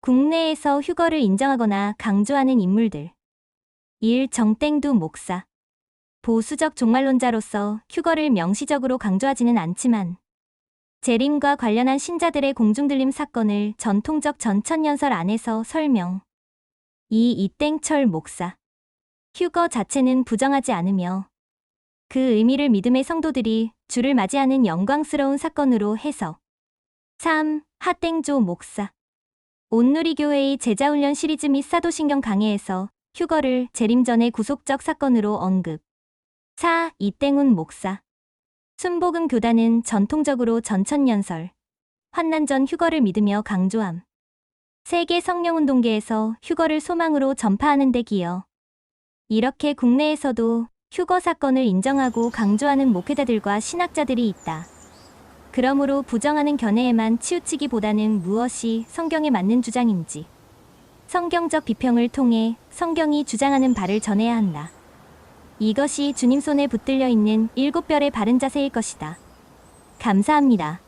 국내에서 휴거를 인정하거나 강조하는 인물들. 1. 정땡두 목사. 보수적 종말론자로서 휴거를 명시적으로 강조하지는 않지만 재림과 관련한 신자들의 공중들림 사건을 전통적 전천연설 안에서 설명. 2. 이땡철 목사. 휴거 자체는 부정하지 않으며 그 의미를 믿음의 성도들이 주를 맞이하는 영광스러운 사건으로 해석. 3. 하땡조 목사. 온누리교회의 제자훈련 시리즈 및 사도신경 강해에서 휴거를 재림전의 구속적 사건으로 언급. 4. 이땡훈 목사. 순복음 교단은 전통적으로 전천연설, 환난전 휴거를 믿으며 강조함. 세계 성령운동계에서 휴거를 소망으로 전파하는 데 기여. 이렇게 국내에서도 휴거 사건을 인정하고 강조하는 목회자들과 신학자들이 있다. 그러므로 부정하는 견해에만 치우치기보다는 무엇이 성경에 맞는 주장인지 성경적 비평을 통해 성경이 주장하는 바를 전해야 한다. 이것이 주님 손에 붙들려 있는 일곱 별의 바른 자세일 것이다. 감사합니다.